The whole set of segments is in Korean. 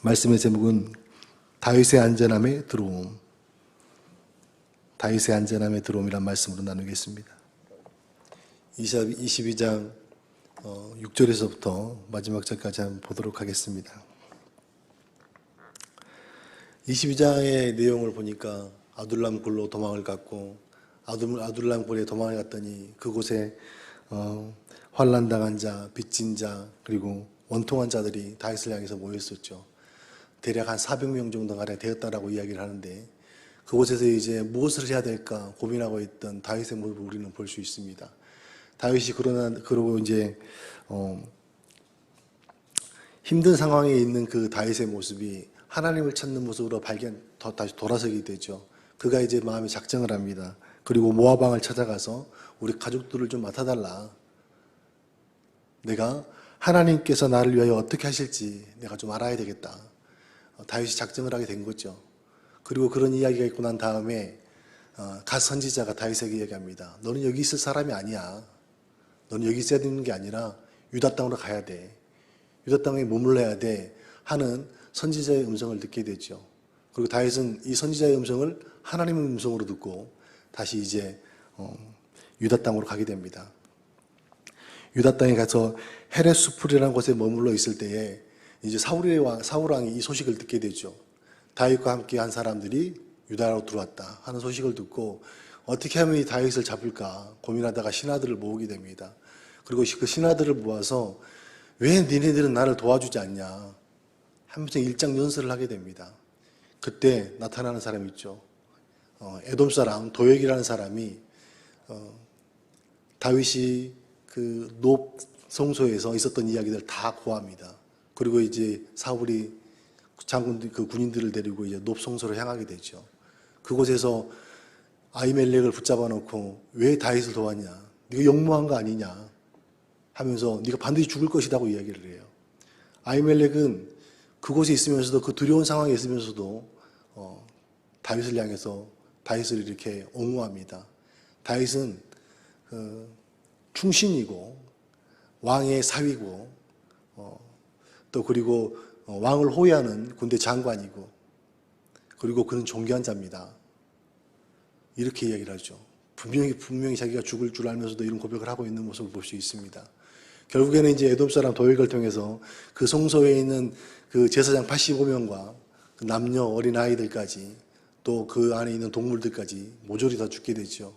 말씀의 제목은 다윗의 안전함에 들어옴. 다윗의 안전함에 들어옴이란 말씀으로 나누겠습니다. 22장 6절에서부터 마지막 절까지 한번 보도록 하겠습니다. 22장의 내용을 보니까 아둘람 굴로 도망을 갔고 아둘, 아둘람 굴에 도망을 갔더니 그곳에 어, 환란당한 자, 빚진 자, 그리고 원통한 자들이 다윗을 향해서 모였었죠. 대략 한 400명 정도 가량 되었다라고 이야기를 하는데 그곳에서 이제 무엇을 해야 될까 고민하고 있던 다윗의 모습을 우리는 볼 수 있습니다. 다윗이 그러나 그러고 이제 어, 힘든 상황에 있는 그 다윗의 모습이 하나님을 찾는 모습으로 발견 더 다시 돌아서게 되죠. 그가 이제 마음에 작정을 합니다. 그리고 모아방을 찾아가서 우리 가족들을 좀 맡아달라. 내가 하나님께서 나를 위하여 어떻게 하실지 내가 좀 알아야 되겠다. 어, 다윗이 작정을 하게 된 거죠. 그리고 그런 이야기가 있고 난 다음에 어, 갓 선지자가 다윗에게 이야기합니다. 너는 여기 있을 사람이 아니야. 너는 여기 있어야 되는 게 아니라 유다 땅으로 가야 돼. 유다 땅에 머물러야 돼. 하는 선지자의 음성을 듣게 되죠. 그리고 다윗은 이 선지자의 음성을 하나님의 음성으로 듣고 다시 이제 어, 유다 땅으로 가게 됩니다. 유다 땅에 가서 헤레스풀이라는 곳에 머물러 있을 때에 이제 사울의 왕, 사울 왕이 이 소식을 듣게 되죠. 다윗과 함께 한 사람들이 유다로 들어왔다 하는 소식을 듣고 어떻게 하면 이 다윗을 잡을까 고민하다가 신하들을 모으게 됩니다. 그리고 그 신하들을 모아서 왜 니네들은 나를 도와주지 않냐 하면서 일장 연설을 하게 됩니다. 그때 나타나는 사람이 있죠. 어, 에돔 사람 도역이라는 사람이 어, 다윗이 그노 성소에서 있었던 이야기들 다 고합니다. 그리고 이제 사울이 장군 그 군인들을 데리고 이제 높 성소로 향하게 되죠. 그곳에서 아이멜렉을 붙잡아 놓고 왜 다윗을 도왔냐? 네가 영무한 거 아니냐? 하면서 네가 반드시 죽을 것이라고 이야기를 해요. 아이멜렉은 그곳에 있으면서도 그 두려운 상황에 있으면서도 어, 다윗을 향해서 다윗을 이렇게 옹호합니다. 다윗은 그 충신이고 왕의 사위고 어, 또 그리고 어, 왕을 호위하는 군대 장관이고 그리고 그는 존귀한 자입니다. 이렇게 이야기를 하죠. 분명히 분명히 자기가 죽을 줄 알면서도 이런 고백을 하고 있는 모습을 볼 수 있습니다. 결국에는 이제 에돔 사람 도액을 통해서 그 성소에 있는 그 제사장 85명과 그 남녀 어린 아이들까지 또 그 안에 있는 동물들까지 모조리 다 죽게 되죠.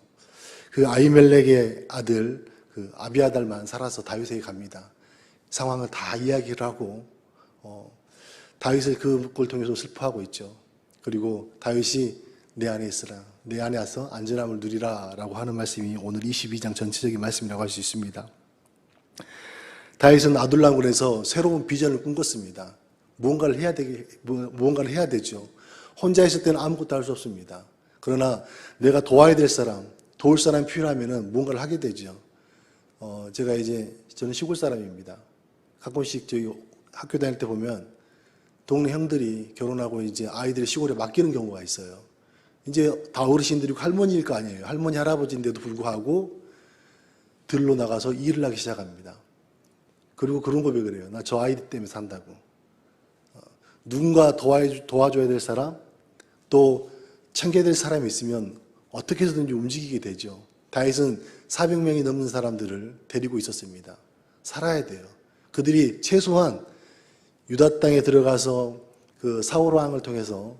그 아이멜렉의 아들 그 아비아달만 살아서 다윗에게 갑니다. 상황을 다 이야기를 하고 어, 다윗을 그걸 통해서 슬퍼하고 있죠. 그리고 다윗이 내 안에 있으라, 내 안에 와서 안전함을 누리라라고 하는 말씀이 오늘 22장 전체적인 말씀이라고 할 수 있습니다. 다윗은 아둘람굴에서 새로운 비전을 꿈꿨습니다. 무언가를 해야 되게 무언가를 해야 되죠. 혼자 있을 때는 아무것도 할 수 없습니다. 그러나 내가 도와야 될 사람, 도울 사람이 필요하면은 무언가를 하게 되죠. 어, 제가 이제 저는 시골 사람입니다. 가끔씩 저희 학교 다닐 때 보면 동네 형들이 결혼하고 이제 아이들이 시골에 맡기는 경우가 있어요. 이제 다 어르신들이고 할머니일 거 아니에요. 할머니, 할아버지인데도 불구하고 들로 나가서 일을 하기 시작합니다. 그리고 그런 고백을 해요. 나 저 아이들 때문에 산다고. 어, 누군가 도와줘, 도와줘야 될 사람, 또 챙겨야 될 사람이 있으면 어떻게 해서든지 움직이게 되죠. 다윗은 400명이 넘는 사람들을 데리고 있었습니다. 살아야 돼요. 그들이 최소한 유다 땅에 들어가서 그 사울 왕을 통해서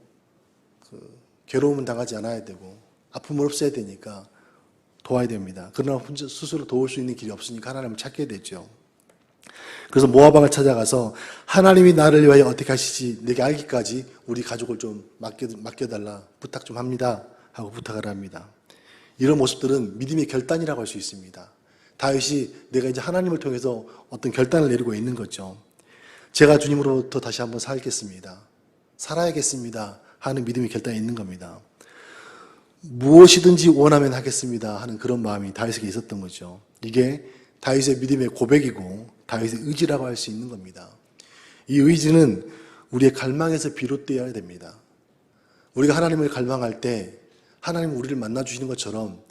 그 괴로움은 당하지 않아야 되고 아픔을 없애야 되니까 도와야 됩니다. 그러나 혼자 스스로 도울 수 있는 길이 없으니까 하나님을 찾게 되죠. 그래서 모아방을 찾아가서 하나님이 나를 위하여 어떻게 하시지 내게 알기까지 우리 가족을 좀 맡겨, 맡겨달라 부탁 좀 합니다 하고 부탁을 합니다. 이런 모습들은 믿음의 결단이라고 할 수 있습니다. 다윗이 내가 이제 하나님을 통해서 어떤 결단을 내리고 있는 거죠. 제가 주님으로부터 다시 한번 살겠습니다. 살아야겠습니다. 하는 믿음의 결단이 있는 겁니다. 무엇이든지 원하면 하겠습니다. 하는 그런 마음이 다윗에게 있었던 거죠. 이게 다윗의 믿음의 고백이고 다윗의 의지라고 할 수 있는 겁니다. 이 의지는 우리의 갈망에서 비롯되어야 됩니다. 우리가 하나님을 갈망할 때 하나님 우리를 만나 주시는 것처럼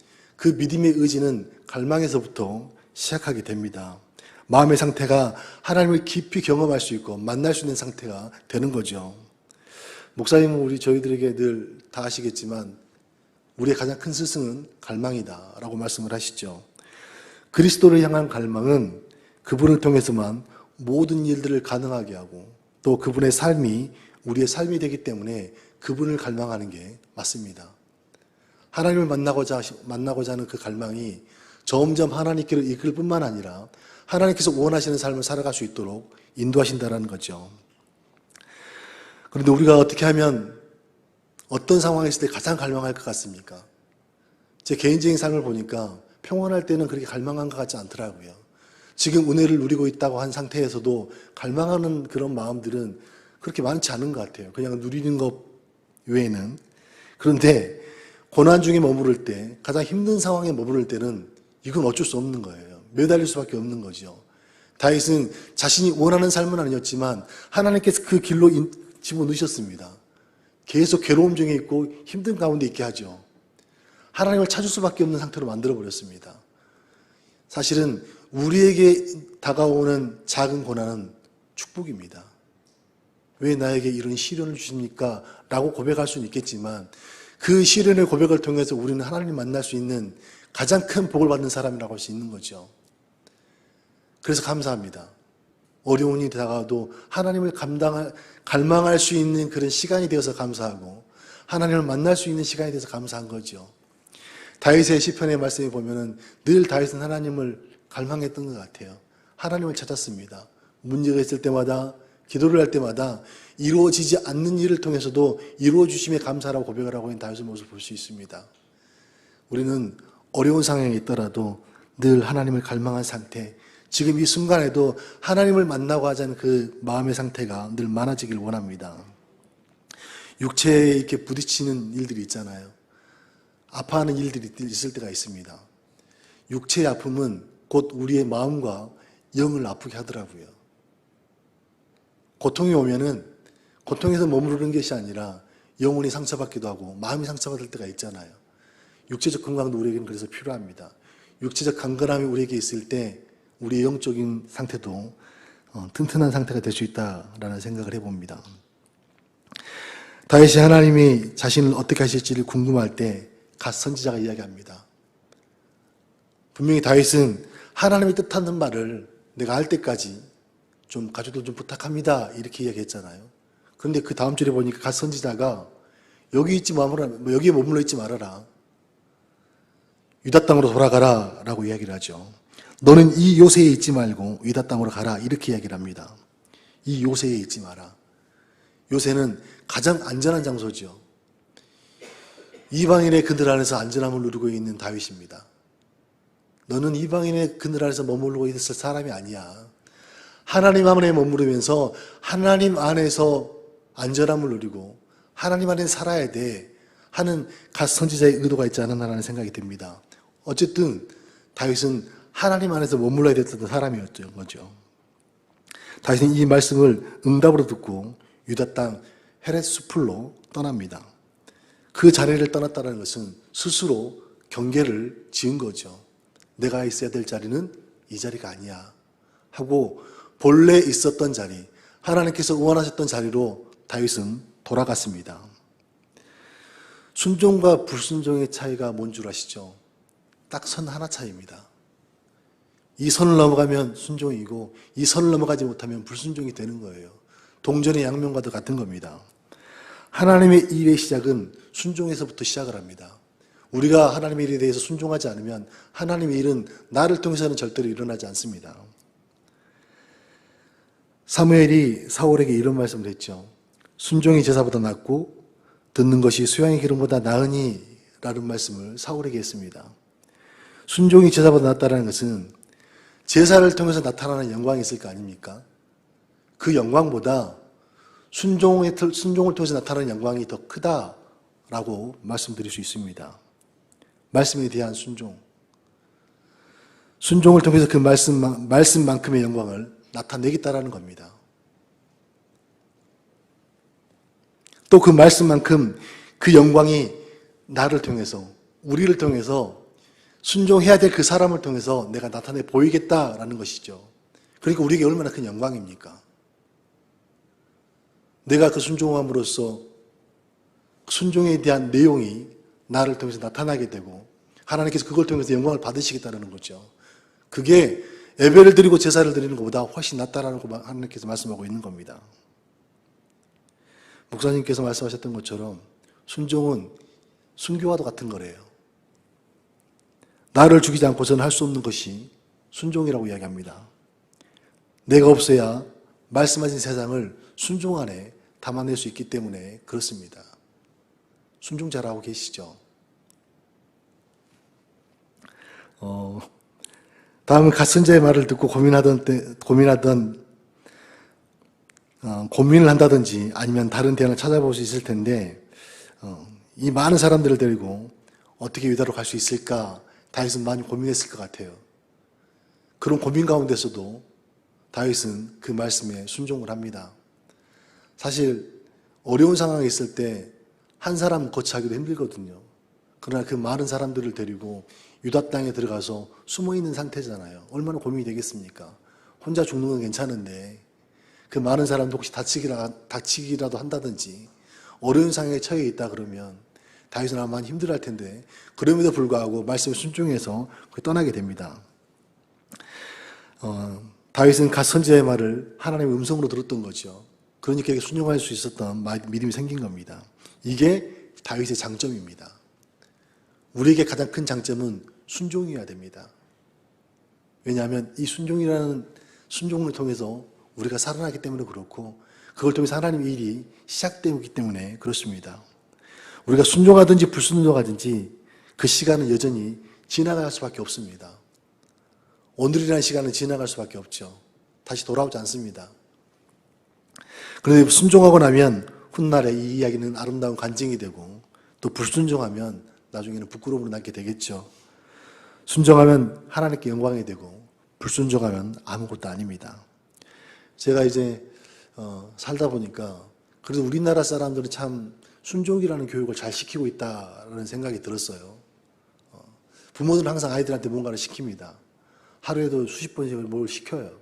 그 믿음의 의지는 갈망에서부터 시작하게 됩니다. 마음의 상태가 하나님을 깊이 경험할 수 있고 만날 수 있는 상태가 되는 거죠. 목사님은 우리 저희들에게 늘 다 아시겠지만 우리의 가장 큰 스승은 갈망이다 라고 말씀을 하시죠. 그리스도를 향한 갈망은 그분을 통해서만 모든 일들을 가능하게 하고 또 그분의 삶이 우리의 삶이 되기 때문에 그분을 갈망하는 게 맞습니다. 하나님을 만나고자 만나고자 하는 그 갈망이 점점 하나님께로 이끌 뿐만 아니라 하나님께서 원하시는 삶을 살아갈 수 있도록 인도하신다라는 거죠. 그런데 우리가 어떻게 하면 어떤 상황에 있을 때 가장 갈망할 것 같습니까? 제 개인적인 삶을 보니까 평온할 때는 그렇게 갈망한 것 같지 않더라고요. 지금 은혜를 누리고 있다고 한 상태에서도 갈망하는 그런 마음들은 그렇게 많지 않은 것 같아요. 그냥 누리는 것 외에는. 그런데 고난 중에 머무를 때, 가장 힘든 상황에 머무를 때는 이건 어쩔 수 없는 거예요. 매달릴 수밖에 없는 거죠. 다윗은 자신이 원하는 삶은 아니었지만 하나님께서 그 길로 인- 집어넣으셨습니다. 계속 괴로움 중에 있고 힘든 가운데 있게 하죠. 하나님을 찾을 수밖에 없는 상태로 만들어 버렸습니다. 사실은 우리에게 다가오는 작은 고난은 축복입니다. 왜 나에게 이런 시련을 주십니까? 라고 고백할 수는 있겠지만 그 시련의 고백을 통해서 우리는 하나님 만날 수 있는 가장 큰 복을 받는 사람이라고 할 수 있는 거죠. 그래서 감사합니다. 어려운 일이 다가와도 하나님을 감당할, 갈망할 수 있는 그런 시간이 되어서 감사하고 하나님을 만날 수 있는 시간이 되어서 감사한 거죠. 다윗의 시편의 말씀에 보면은 늘 다윗은 하나님을 갈망했던 것 같아요. 하나님을 찾았습니다. 문제가 있을 때마다 기도를 할 때마다 이루어지지 않는 일을 통해서도 이루어 주심에 감사라고 고백을 하고 있는 다윗의 모습을 볼 수 있습니다. 우리는 어려운 상황에 있더라도 늘 하나님을 갈망한 상태, 지금 이 순간에도 하나님을 만나고 하자는 그 마음의 상태가 늘 많아지길 원합니다. 육체에 이렇게 부딪히는 일들이 있잖아요. 아파하는 일들이 있을 때가 있습니다. 육체의 아픔은 곧 우리의 마음과 영을 아프게 하더라고요. 고통이 오면은 고통에서 머무르는 것이 아니라 영혼이 상처받기도 하고 마음이 상처받을 때가 있잖아요. 육체적 건강도 우리에게는 그래서 필요합니다. 육체적 강건함이 우리에게 있을 때 우리의 영적인 상태도 어, 튼튼한 상태가 될 수 있다라는 생각을 해봅니다. 다윗이 하나님이 자신을 어떻게 하실지를 궁금할 때 갓 선지자가 이야기합니다. 분명히 다윗은 하나님의 뜻하는 말을 내가 할 때까지 좀 가족들 좀 부탁합니다 이렇게 이야기했잖아요. 그런데 그 다음 절에 보니까 갓 선지자가 여기 있지 말아라, 뭐 여기에 머물러 있지 말아라. 유다 땅으로 돌아가라 라고 이야기를 하죠. 너는 이 요새에 있지 말고 유다 땅으로 가라 이렇게 이야기를 합니다. 이 요새에 있지 마라. 요새는 가장 안전한 장소죠. 이방인의 그늘 안에서 안전함을 누리고 있는 다윗입니다. 너는 이방인의 그늘 안에서 머무르고 있을 사람이 아니야. 하나님 안에 머무르면서 하나님 안에서 안전함을 누리고 하나님 안에 살아야 돼 하는 갓 선지자의 의도가 있지 않았나라는 생각이 듭니다. 어쨌든 다윗은 하나님 안에서 머물러야 됐던 사람이었던 거죠. 다윗은 이 말씀을 응답으로 듣고 유다 땅 헤렛 수풀로 떠납니다. 그 자리를 떠났다는 것은 스스로 경계를 지은 거죠. 내가 있어야 될 자리는 이 자리가 아니야. 하고 본래 있었던 자리, 하나님께서 원하셨던 자리로 다윗은 돌아갔습니다. 순종과 불순종의 차이가 뭔 줄 아시죠? 딱 선 하나 차이입니다. 이 선을 넘어가면 순종이고 이 선을 넘어가지 못하면 불순종이 되는 거예요. 동전의 양면과도 같은 겁니다. 하나님의 일의 시작은 순종에서부터 시작을 합니다. 우리가 하나님의 일에 대해서 순종하지 않으면 하나님의 일은 나를 통해서는 절대로 일어나지 않습니다. 사무엘이 사울에게 이런 말씀을 했죠. 순종이 제사보다 낫고 듣는 것이 수양의 기름보다 나으니 라는 말씀을 사울에게 했습니다. 순종이 제사보다 낫다는 것은 제사를 통해서 나타나는 영광이 있을 거 아닙니까? 그 영광보다 순종의, 순종을 통해서 나타나는 영광이 더 크다라고 말씀드릴 수 있습니다. 말씀에 대한 순종. 순종을 통해서 그 말씀, 말씀만큼의 영광을 나타내겠다라는 겁니다. 또 그 말씀만큼 그 영광이 나를 통해서, 우리를 통해서 순종해야 될 그 사람을 통해서 내가 나타내 보이겠다라는 것이죠. 그러니까 우리에게 얼마나 큰 영광입니까? 내가 그 순종함으로써 순종에 대한 내용이 나를 통해서 나타나게 되고 하나님께서 그걸 통해서 영광을 받으시겠다는 거죠. 그게 예배를 드리고 제사를 드리는 것보다 훨씬 낫다라는 거 하나님께서 말씀하고 있는 겁니다. 목사님께서 말씀하셨던 것처럼 순종은 순교와도 같은 거래요. 나를 죽이지 않고서는 할 수 없는 것이 순종이라고 이야기합니다. 내가 없어야 말씀하신 세상을 순종 안에 담아낼 수 있기 때문에 그렇습니다. 순종 잘하고 계시죠? 어, 다음은 갓 선자의 말을 듣고 고민하던 때, 고민하던, 어, 고민을 한다든지 아니면 다른 대안을 찾아볼 수 있을 텐데, 어, 이 많은 사람들을 데리고 어떻게 유다로 갈 수 있을까 다윗은 많이 고민했을 것 같아요. 그런 고민 가운데서도 다윗은 그 말씀에 순종을 합니다. 사실 어려운 상황에 있을 때 한 사람 거치하기도 힘들거든요. 그러나 그 많은 사람들을 데리고 유다 땅에 들어가서 숨어 있는 상태잖아요. 얼마나 고민이 되겠습니까? 혼자 죽는 건 괜찮은데 그 많은 사람도 혹시 다치기라, 다치기라도 한다든지 어려운 상황에 처해 있다 그러면 다윗은 아마 힘들할 텐데 그럼에도 불구하고 말씀에 순종해서 떠나게 됩니다. 어, 다윗은 갓 선지자의 말을 하나님의 음성으로 들었던 거죠. 그러니까 순종할 수 있었던 믿음이 생긴 겁니다. 이게 다윗의 장점입니다. 우리에게 가장 큰 장점은 순종이어야 됩니다. 왜냐하면 이 순종이라는 순종을 통해서 우리가 살아나기 때문에 그렇고 그걸 통해서 하나님의 일이 시작되기 때문에 그렇습니다. 우리가 순종하든지 불순종하든지 그 시간은 여전히 지나갈 수밖에 없습니다. 오늘이라는 시간은 지나갈 수밖에 없죠. 다시 돌아오지 않습니다. 그런데 순종하고 나면 훗날에 이 이야기는 아름다운 간증이 되고 또 불순종하면 나중에는 부끄러움으로 남게 되겠죠. 순종하면 하나님께 영광이 되고 불순종하면 아무것도 아닙니다. 제가 이제 어, 살다 보니까 그래도 우리나라 사람들은 참 순종이라는 교육을 잘 시키고 있다라는 생각이 들었어요. 어, 부모들은 항상 아이들한테 뭔가를 시킵니다. 하루에도 수십 번씩 뭘 시켜요.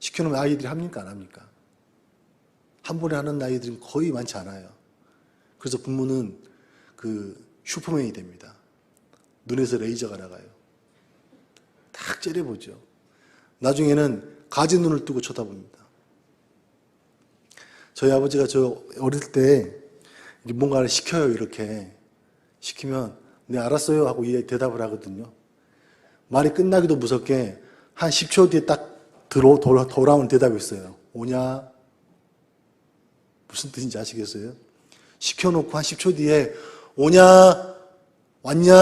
시켜놓으면 아이들이 합니까? 안 합니까? 한 번에 하는 아이들은 거의 많지 않아요. 그래서 부모는 그 슈퍼맨이 됩니다. 눈에서 레이저가 나가요. 딱 째려보죠. 나중에는 가지 눈을 뜨고 쳐다봅니다. 저희 아버지가 저 어릴 때 뭔가를 시켜요, 이렇게. 시키면, 네, 알았어요. 하고 대답을 하거든요. 말이 끝나기도 무섭게 한 10초 뒤에 딱 들어, 돌아, 돌아오는 대답이 있어요. 오냐? 무슨 뜻인지 아시겠어요? 시켜놓고 한 10초 뒤에 오냐? 왔냐?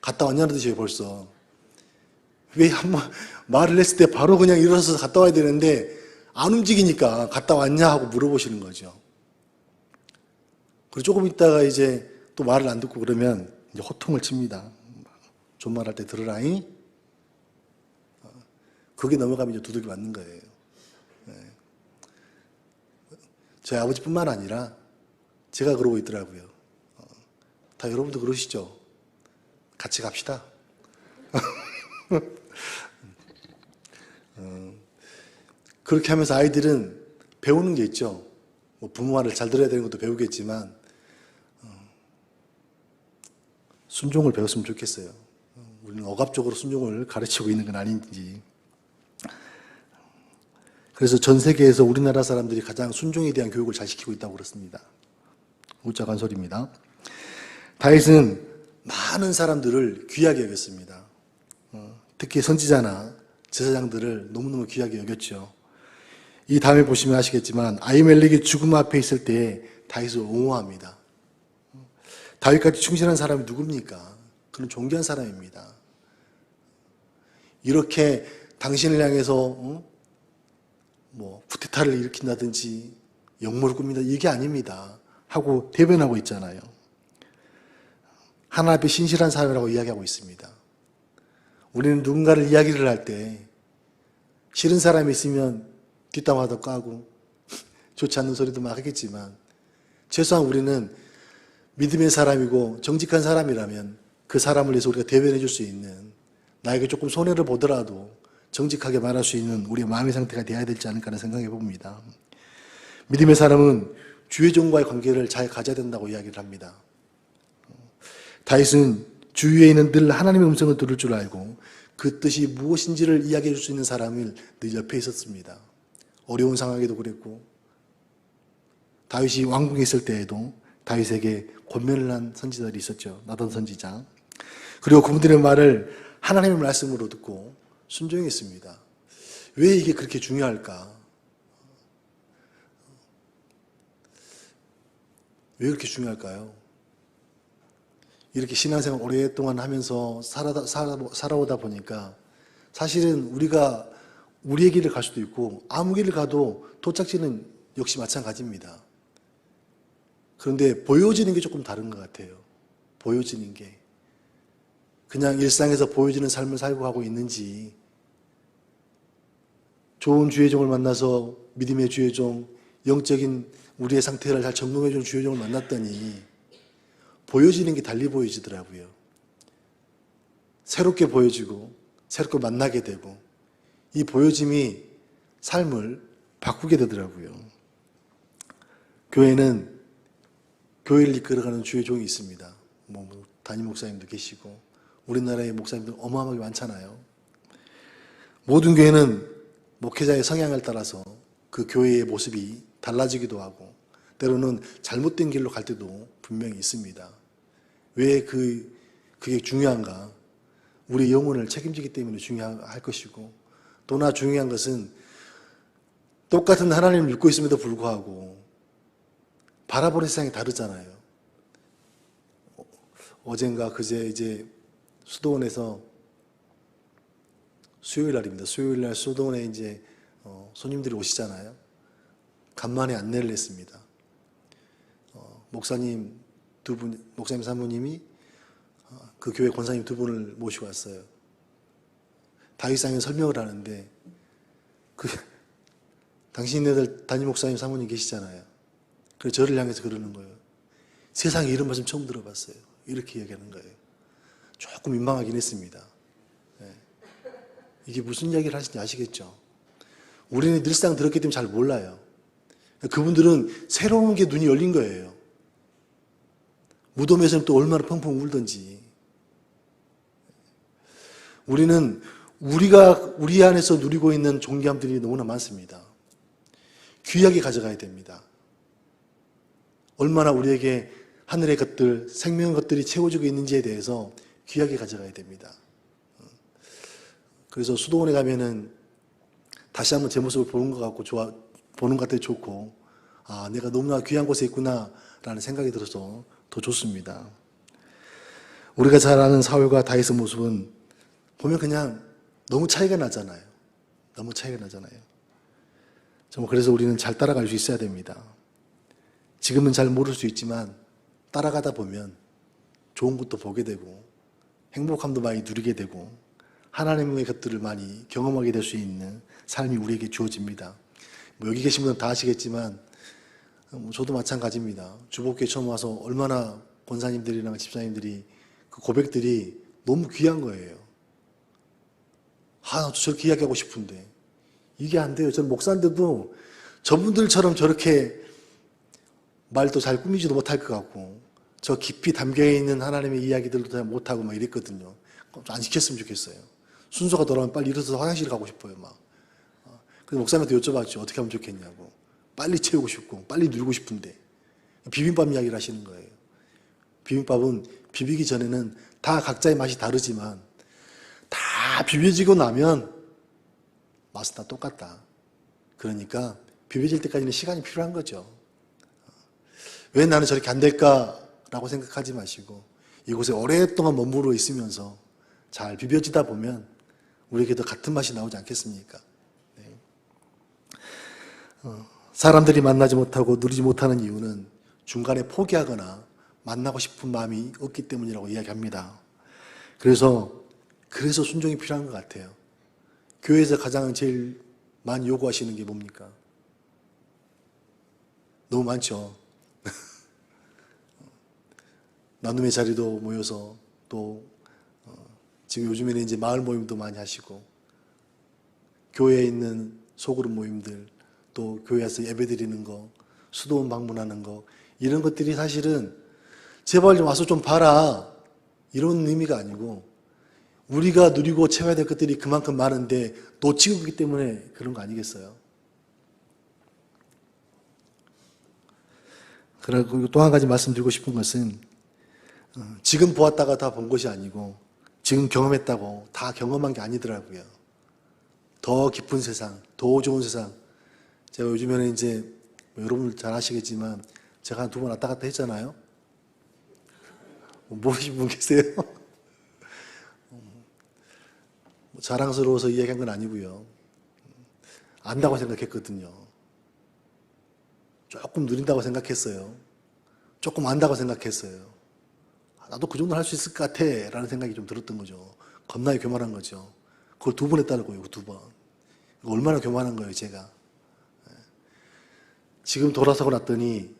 갔다 왔냐는 뜻이에요, 벌써. 왜 한번 말을 했을 때 바로 그냥 일어서서 갔다 와야 되는데 안 움직이니까 갔다 왔냐 하고 물어보시는 거죠. 그리고 조금 있다가 이제 또 말을 안 듣고 그러면 이제 호통을 칩니다. 존말할 때 들으라잉. 그게 넘어가면 이제 두들기 맞는 거예요. 네. 저희 아버지뿐만 아니라 제가 그러고 있더라고요. 어, 다 여러분도 그러시죠? 같이 갑시다. 어, 그렇게 하면서 아이들은 배우는 게 있죠. 뭐 부모 말을 잘 들어야 되는 것도 배우겠지만 어, 순종을 배웠으면 좋겠어요. 어, 우리는 억압적으로 순종을 가르치고 있는 건 아닌지. 그래서 전 세계에서 우리나라 사람들이 가장 순종에 대한 교육을 잘 시키고 있다고 그렇습니다. 우짜간 소리입니다. 다윗은 많은 사람들을 귀하게 여겼습니다. 어, 특히 선지자나 제사장들을 너무너무 귀하게 여겼죠. 이 다음에 보시면 아시겠지만 아이멜렉이 죽음 앞에 있을 때 다윗을 옹호합니다. 다윗같이 충실한 사람이 누굽니까? 그는 존귀한 사람입니다. 이렇게 당신을 향해서 어? 뭐 쿠데타를 일으킨다든지 역모를 꾸민다 이게 아닙니다. 하고 대변하고 있잖아요. 하나 앞에 신실한 사람이라고 이야기하고 있습니다. 우리는 누군가를 이야기를 할 때 싫은 사람이 있으면 뒷담화도 까고 좋지 않는 소리도 막 하겠지만 최소한 우리는 믿음의 사람이고 정직한 사람이라면 그 사람을 위해서 우리가 대변해 줄 수 있는 나에게 조금 손해를 보더라도 정직하게 말할 수 있는 우리의 마음의 상태가 되어야 되지 않을까 생각해 봅니다. 믿음의 사람은 주의 종과의 관계를 잘 가져야 된다고 이야기를 합니다. 다윗은 주위에는 늘 하나님의 음성을 들을 줄 알고 그 뜻이 무엇인지를 이야기해 줄 수 있는 사람을 늘 옆에 있었습니다. 어려운 상황에도 그랬고 다윗이 왕궁에 있을 때에도 다윗에게 권면을 한 선지자들이 있었죠. 나단 선지자. 그리고 그분들의 말을 하나님의 말씀으로 듣고 순종했습니다. 왜 이게 그렇게 중요할까? 왜 그렇게 중요할까요? 이렇게 신앙생활 오랫동안 하면서 살아다, 살아, 살아오다 보니까 사실은 우리가 우리의 길을 갈 수도 있고 아무 길을 가도 도착지는 역시 마찬가지입니다. 그런데 보여지는 게 조금 다른 것 같아요. 보여지는 게. 그냥 일상에서 보여지는 삶을 살고 가고 있는지 좋은 주의 종을 만나서 믿음의 주의 종, 영적인 우리의 상태를 잘 점검해 주는 주의 종을 만났더니 보여지는 게 달리 보여지더라고요. 새롭게 보여지고 새롭게 만나게 되고 이 보여짐이 삶을 바꾸게 되더라고요. 교회는 교회를 이끌어가는 주의 종이 있습니다. 뭐 담임 목사님도 계시고 우리나라의 목사님들 어마어마하게 많잖아요. 모든 교회는 목회자의 성향을 따라서 그 교회의 모습이 달라지기도 하고 때로는 잘못된 길로 갈 때도 분명히 있습니다. 왜 그, 그게 중요한가? 우리 영혼을 책임지기 때문에 중요할 것이고 또나 중요한 것은 똑같은 하나님을 믿고 있음에도 불구하고 바라보는 세상이 다르잖아요. 어젠가 그제 이제 수도원에서 수요일 날입니다. 수요일 날 수도원에 이제 어, 손님들이 오시잖아요. 간만에 안내를 했습니다. 어, 목사님 두 분, 목사님 사모님이 어, 그 교회 권사님 두 분을 모시고 왔어요. 다윗상에 설명을 하는데 그 당신네들 담임 목사님 사모님 계시잖아요. 그래서 저를 향해서 그러는 거예요. 세상에 이런 말씀 처음 들어봤어요. 이렇게 얘기하는 거예요. 조금 민망하긴 했습니다. 네. 이게 무슨 이야기를 하시는지 아시겠죠? 우리는 늘상 들었기 때문에 잘 몰라요. 그분들은 새로운 게 눈이 열린 거예요. 무덤에서는 또 얼마나 펑펑 울던지. 우리는 우리가 우리 안에서 누리고 있는 존귀함들이 너무나 많습니다. 귀하게 가져가야 됩니다. 얼마나 우리에게 하늘의 것들, 생명의 것들이 채워지고 있는지에 대해서 귀하게 가져가야 됩니다. 그래서 수도원에 가면은 다시 한번 제 모습을 보는 것 같고 좋아, 보는 것 같아 좋고, 아, 내가 너무나 귀한 곳에 있구나라는 생각이 들어서 더 좋습니다. 우리가 잘 아는 사울과 다윗의 모습은 보면 그냥 너무 차이가 나잖아요. 너무 차이가 나잖아요. 정말 그래서 우리는 잘 따라갈 수 있어야 됩니다. 지금은 잘 모를 수 있지만 따라가다 보면 좋은 것도 보게 되고 행복함도 많이 누리게 되고 하나님의 것들을 많이 경험하게 될 수 있는 삶이 우리에게 주어집니다. 뭐 여기 계신 분은 다 아시겠지만 뭐 저도 마찬가지입니다. 주복교회 처음 와서 얼마나 권사님들이랑 집사님들이 그 고백들이 너무 귀한 거예요. 아, 나도 저렇게 이야기하고 싶은데. 이게 안 돼요. 저는 목사인데도 저분들처럼 저렇게 말도 잘 꾸미지도 못할 것 같고, 저 깊이 담겨있는 하나님의 이야기들도 잘 못하고 막 이랬거든요. 안 시켰으면 좋겠어요. 순서가 돌아오면 빨리 일어서서 화장실 가고 싶어요, 막. 어, 그래서 목사님한테 여쭤봤죠. 어떻게 하면 좋겠냐고. 빨리 채우고 싶고, 빨리 누리고 싶은데. 비빔밥 이야기를 하시는 거예요. 비빔밥은 비비기 전에는 다 각자의 맛이 다르지만, 다 비벼지고 나면 맛은 다 똑같다. 그러니까 비벼질 때까지는 시간이 필요한 거죠. 왜 나는 저렇게 안 될까라고 생각하지 마시고 이곳에 오랫동안 머무르 있으면서 잘 비벼지다 보면 우리에게도 같은 맛이 나오지 않겠습니까? 네. 어, 사람들이 만나지 못하고 누리지 못하는 이유는 중간에 포기하거나 만나고 싶은 마음이 없기 때문이라고 이야기합니다. 그래서 그래서 순종이 필요한 것 같아요. 교회에서 가장 제일 많이 요구하시는 게 뭡니까? 너무 많죠. 나눔의 자리도 모여서 또 어, 지금 요즘에는 이제 마을 모임도 많이 하시고 교회에 있는 소그룹 모임들, 또 교회에서 예배 드리는 거, 수도원 방문하는 거, 이런 것들이 사실은 제발 좀 와서 좀 봐라. 이런 의미가 아니고, 우리가 누리고 채워야 될 것들이 그만큼 많은데 놓치고 있기 때문에 그런 거 아니겠어요? 그리고 또 한 가지 말씀드리고 싶은 것은 어, 지금 보았다가 다 본 것이 아니고 지금 경험했다고 다 경험한 게 아니더라고요. 더 깊은 세상, 더 좋은 세상. 제가 요즘에는 이제 뭐 여러분 잘 아시겠지만 제가 한 두 번 왔다 갔다 했잖아요. 뭐 모르신 분 계세요? 뭐 자랑스러워서 이야기한 건 아니고요. 안다고 생각했거든요. 조금 누린다고 생각했어요. 조금 안다고 생각했어요. 아, 나도 그 정도 할 수 있을 것 같아. 라는 생각이 좀 들었던 거죠. 겁나게 교만한 거죠. 그걸 두 번 했다고요, 두 번. 얼마나 교만한 거예요, 제가. 예. 지금 돌아서고 났더니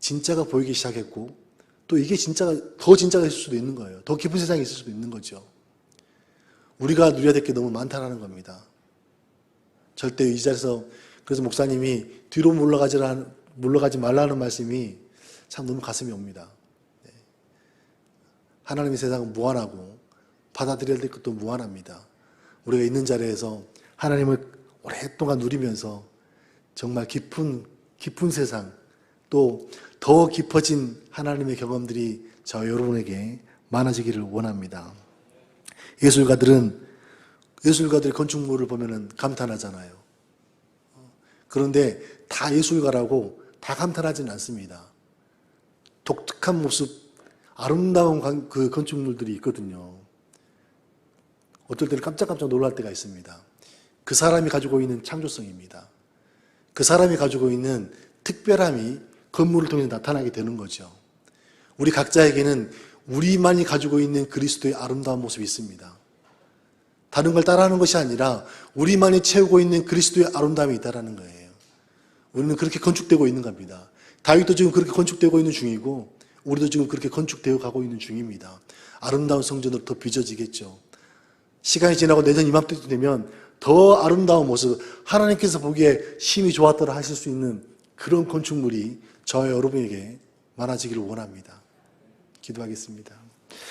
진짜가 보이기 시작했고 또 이게 진짜가 더 진짜가 있을 수도 있는 거예요. 더 깊은 세상이 있을 수도 있는 거죠. 우리가 누려야 될 게 너무 많다라는 겁니다. 절대 이 자리에서 그래서 목사님이 뒤로 물러가지라 물러가지 말라는 말씀이 참 너무 가슴이 옵니다. 네. 하나님의 세상은 무한하고 받아들여야 될 것도 무한합니다. 우리가 있는 자리에서 하나님을 오랫동안 누리면서 정말 깊은 깊은 세상 또 더 깊어진 하나님의 경험들이 저 여러분에게 많아지기를 원합니다. 예술가들은 예술가들의 건축물을 보면은 감탄하잖아요. 그런데 다 예술가라고 다 감탄하지는 않습니다. 독특한 모습, 아름다운 관- 그 건축물들이 있거든요. 어떨 때는 깜짝깜짝 놀랄 때가 있습니다. 그 사람이 가지고 있는 창조성입니다. 그 사람이 가지고 있는 특별함이 건물을 통해 나타나게 되는 거죠. 우리 각자에게는 우리만이 가지고 있는 그리스도의 아름다운 모습이 있습니다. 다른 걸 따라하는 것이 아니라 우리만이 채우고 있는 그리스도의 아름다움이 있다라는 거예요. 우리는 그렇게 건축되고 있는 겁니다. 다윗도 지금 그렇게 건축되고 있는 중이고 우리도 지금 그렇게 건축되어 가고 있는 중입니다. 아름다운 성전으로 더 빚어지겠죠. 시간이 지나고 내년 이맘때 되면 더 아름다운 모습, 하나님께서 보기에 힘이 좋았더라 하실 수 있는 그런 건축물이 저와 여러분에게 많아지기를 원합니다. 기도하겠습니다.